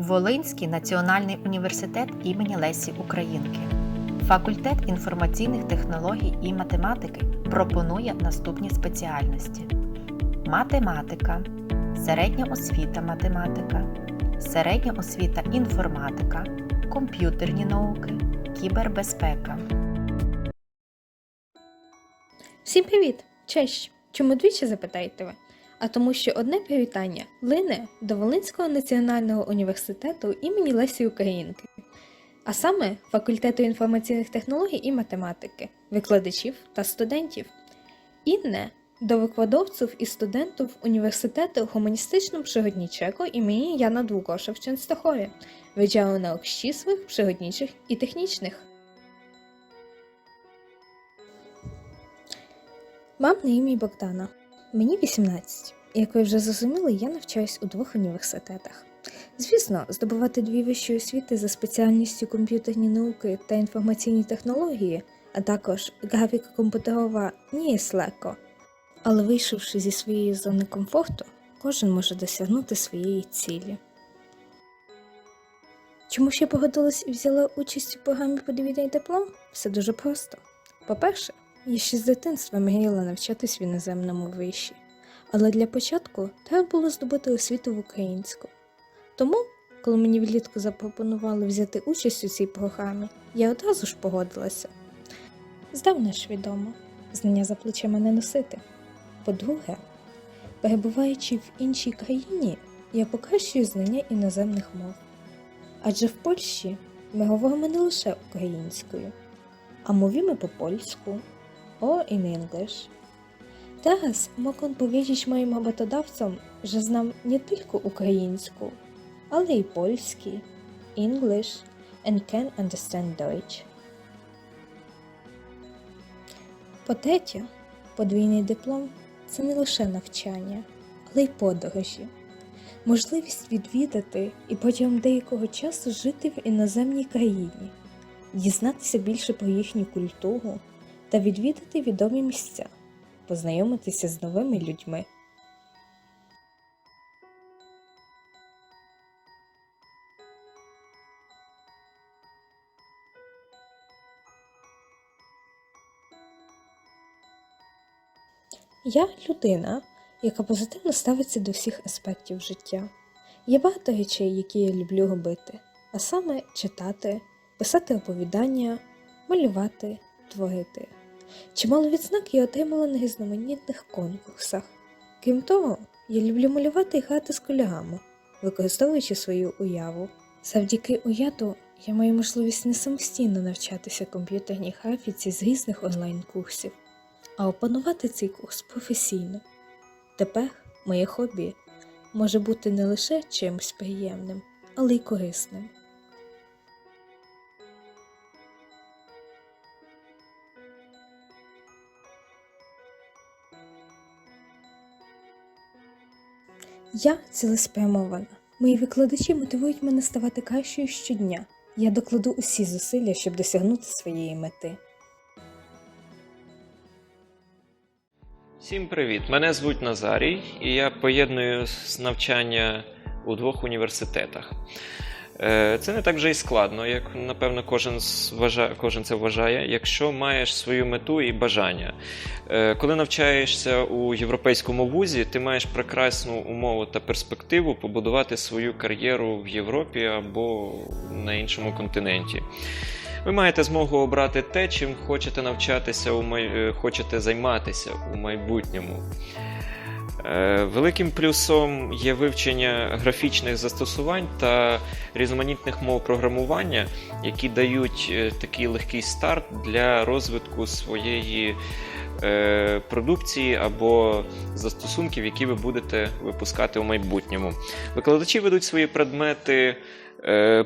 Волинський національний університет імені Лесі Українки. Факультет інформаційних технологій і математики пропонує наступні спеціальності: математика, середня освіта математика, середня освіта інформатика, комп'ютерні науки, кібербезпека. Всім привіт! Честь! Чому двічі запитаєте ви? А тому, що одне привітання лине до Волинського національного університету імені Лесі Українки, а саме факультету інформаційних технологій і математики, викладачів та студентів. Інне до викладовців і студентів університету гуманістичного пригоднічого імені Яна Двукоша в Ченстахові, відділу наук щислих, пригодничих і технічних. Мам на ім'я Богдана. Мені 18. Як ви вже зрозуміли, я навчаюсь у двох університетах. Звісно, здобувати дві вищі освіти за спеціальністю комп'ютерні науки та інформаційні технології, а також графіка комп'ютерова є легко. Але вийшовши зі своєї зони комфорту, кожен може досягнути своєї цілі. Чому ж я погодилась і взяла участь у програмі подвійний диплом? Все дуже просто. По-перше, я ще з дитинства мріяла навчатись в іноземному виші, але для початку треба було здобути освіту в українську. Тому, коли мені влітку запропонували взяти участь у цій програмі, я одразу ж погодилася. Здавна ж відомо, знання за плечима не носити. По-друге, перебуваючи в іншій країні, я покращую знання іноземних мов. Адже в Польщі ми говоримо не лише українською, a mówimy po polsku, o in English. Teraz mogę powiedzieć moim работодавцам, że znam nie tylko ukraińsku, ale i polski, English and can understand Deutsch. По-третє, подвійний диплом це не лише навчання, але й подорожі. Можливість відвідати і протягом деякого часу жити в іноземній країні, дізнатися більше про їхню культуру та відвідати відомі місця, познайомитися з новими людьми. Я людина, яка позитивно ставиться до всіх аспектів життя. Є багато речей, які я люблю робити, а саме читати, писати оповідання, малювати, творити. Чимало відзнак я отримала на різноманітних конкурсах. Крім того, я люблю малювати і грати з колегами, використовуючи свою уяву. Завдяки уяду я маю можливість не самостійно навчатися комп'ютерній графіці з різних онлайн-курсів, а опанувати цей курс професійно. Тепер моє хобі може бути не лише чимось приємним, але й корисним. Я цілеспрямована. Мої викладачі мотивують мене ставати кращою щодня. Я докладу усі зусилля, щоб досягнути своєї мети. Всім привіт! Мене звуть Назарій, і я поєдную з навчання у двох університетах. Е, Це не так вже і складно, як напевно кожен, зважа- кожен це вважає, якщо маєш свою мету і бажання. Е, Коли навчаєшся у європейському вузі, ти маєш прекрасну умову та перспективу побудувати свою кар'єру в Європі або на іншому континенті. Ви маєте змогу обрати те, чим хочете навчатися, у май... е, хочете займатися у майбутньому. Е, Великим плюсом є вивчення графічних застосувань та різноманітних мов програмування, які дають е, такий легкий старт для розвитку своєї е, продукції або застосунків, які ви будете випускати у майбутньому. Викладачі ведуть свої предмети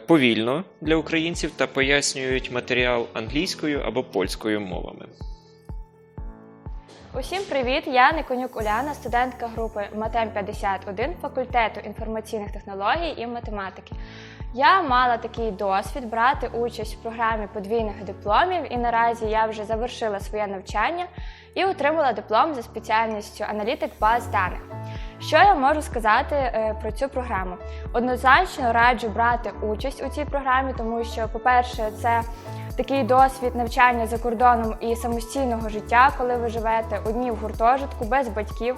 повільно для українців та пояснюють матеріал англійською або польською мовами. Усім привіт! Я Никонюк Уляна, студентка групи Матем 51 факультету інформаційних технологій і математики. Я мала такий досвід брати участь в програмі подвійних дипломів, і наразі я вже завершила своє навчання і отримала диплом за спеціальністю аналітик баз даних. Що я можу сказати е, про цю програму? Однозначно раджу брати участь у цій програмі, тому що, по-перше, це такий досвід навчання за кордоном і самостійного життя, коли ви живете одні в гуртожитку без батьків.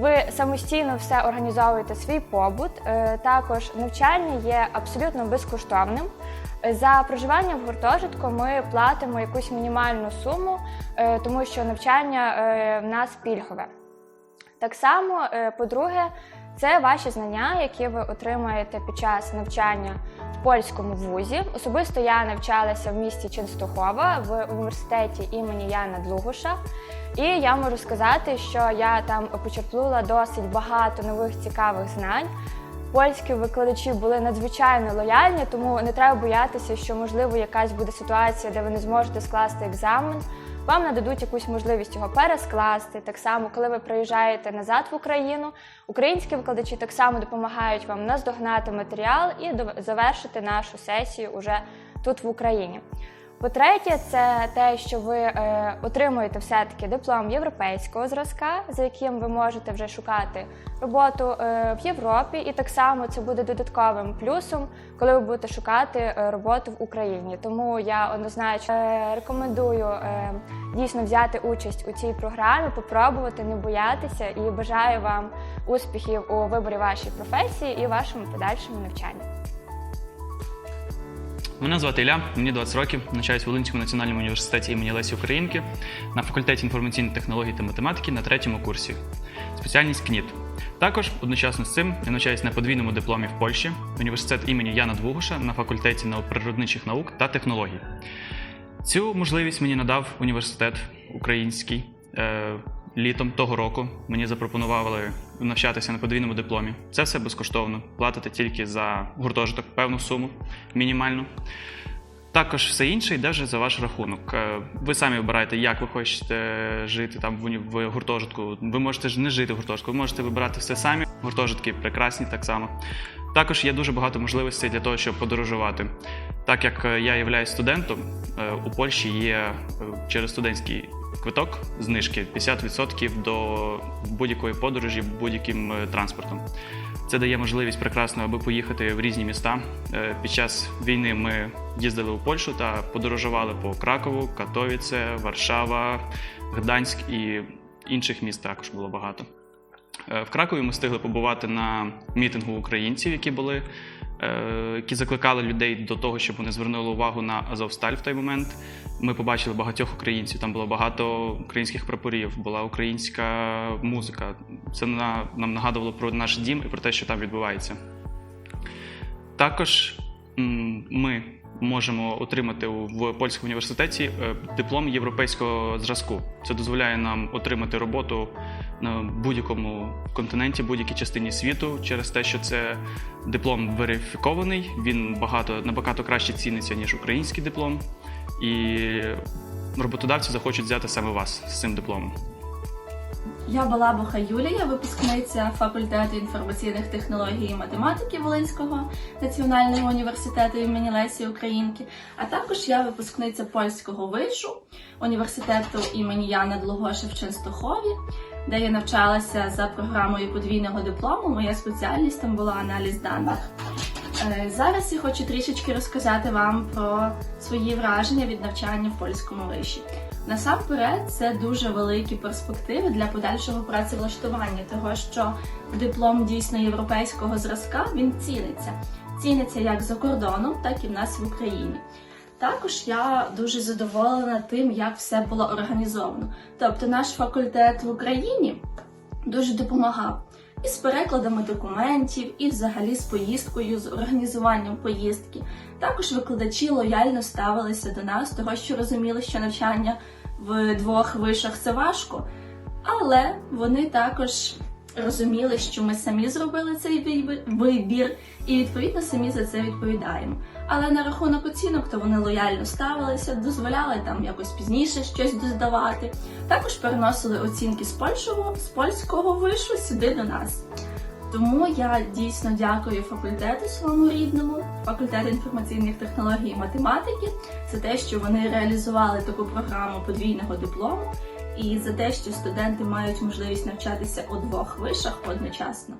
Ви самостійно все організовуєте свій побут. Е, Також навчання є абсолютно безкоштовним. За проживання в гуртожитку ми платимо якусь мінімальну суму, е, тому що навчання е, в нас пільгове. Так само, по-друге, це ваші знання, які ви отримаєте під час навчання в польському вузі. Особисто я навчалася в місті Ченстухова в університеті імені Яна Длугуша. І я можу сказати, що я там почерпнула досить багато нових цікавих знань. Польські викладачі були надзвичайно лояльні, тому не треба боятися, що можливо якась буде ситуація, де ви не зможете скласти екзамен. Вам нададуть якусь можливість його перескласти. Так само, коли ви приїжджаєте назад в Україну, українські викладачі так само допомагають вам наздогнати матеріал і завершити нашу сесію уже тут в Україні. По-третє, це те, що ви е, отримуєте все-таки диплом європейського зразка, за яким ви можете вже шукати роботу е, в Європі, і так само це буде додатковим плюсом, коли ви будете шукати е, роботу в Україні. Тому я однозначно е, рекомендую е, дійсно взяти участь у цій програмі, попробувати, не боятися і бажаю вам успіхів у виборі вашої професії і вашому подальшому навчанні. Мене звати Ілля, мені 20 років, навчаюсь в Волинському національному університеті імені Лесі Українки на факультеті інформаційних технологій та математики на третьому курсі. Спеціальність КНІТ. Також одночасно з цим я навчаюсь на подвійному дипломі в Польщі, університет імені Яна Двугуша на факультеті природничих наук та технологій. Цю можливість мені надав університет український. Літом того року мені запропонували навчатися на подвійному дипломі. Це все безкоштовно. Платите тільки за гуртожиток певну суму, мінімальну. Також все інше йде вже за ваш рахунок. Е, Ви самі обираєте, як ви хочете жити там в, гуртожитку. Ви можете ж не жити в гуртожитку, ви можете вибирати все самі. Гуртожитки прекрасні так само. Також є дуже багато можливостей для того, щоб подорожувати. Так як е, я являюсь студентом, е, у Польщі є через студентський квиток знижки 50% до будь-якої подорожі будь-яким е, транспортом. Це дає можливість прекрасно, аби поїхати в різні міста. Е, Під час війни ми їздили у Польщу та подорожували по Кракову, Катовіце, Варшава, Гданськ і інших міст також було багато. Е, В Кракові ми встигли побувати на мітингу українців, які були, які закликали людей до того, щоб вони звернули увагу на Азовсталь в той момент. Ми побачили багатьох українців. Там було багато українських прапорів, була українська музика. Це нам нагадувало про наш дім і про те, що там відбувається. Також ми можемо отримати в польському університеті е, диплом європейського зразку. Це дозволяє нам отримати роботу на будь-якому континенті, будь-якій частині світу, через те, що це диплом верифікований. Він багато набагато краще ціниться ніж український диплом, і роботодавці захочуть взяти саме вас з цим дипломом. Я Балабуха Юлія, випускниця факультету інформаційних технологій і математики Волинського національного університету імені Лесі Українки, а також я випускниця польського вишу університету імені Яна Длугоша в Ченстохові, де я навчалася за програмою подвійного диплому. Моя спеціальність там була аналіз даних. Е, Зараз я хочу трішечки розказати вам про свої враження від навчання в польському виші. Насамперед, це дуже великі перспективи для подальшого працевлаштування, того що диплом дійсно європейського зразка він ціниться. Ціниться як за кордоном, так і в нас в Україні. Також я дуже задоволена тим, як все було організовано. Тобто, наш факультет в Україні дуже допомагав і з перекладами документів, і взагалі з поїздкою, з організуванням поїздки. Також викладачі лояльно ставилися до нас, того що розуміли, що навчання в двох вишах це важко, але вони також розуміли, що ми самі зробили цей вибір- і відповідно самі за це відповідаємо. Але на рахунок оцінок, то вони лояльно ставилися, дозволяли там якось пізніше щось додавати. Також переносили оцінки з польського, з польського вишу сюди до нас. Тому я дійсно дякую факультету своєму рідному, факультету інформаційних технологій і математики, за те, що вони реалізували таку програму подвійного диплому. і за те, що студенти мають можливість навчатися у двох вишах одночасно.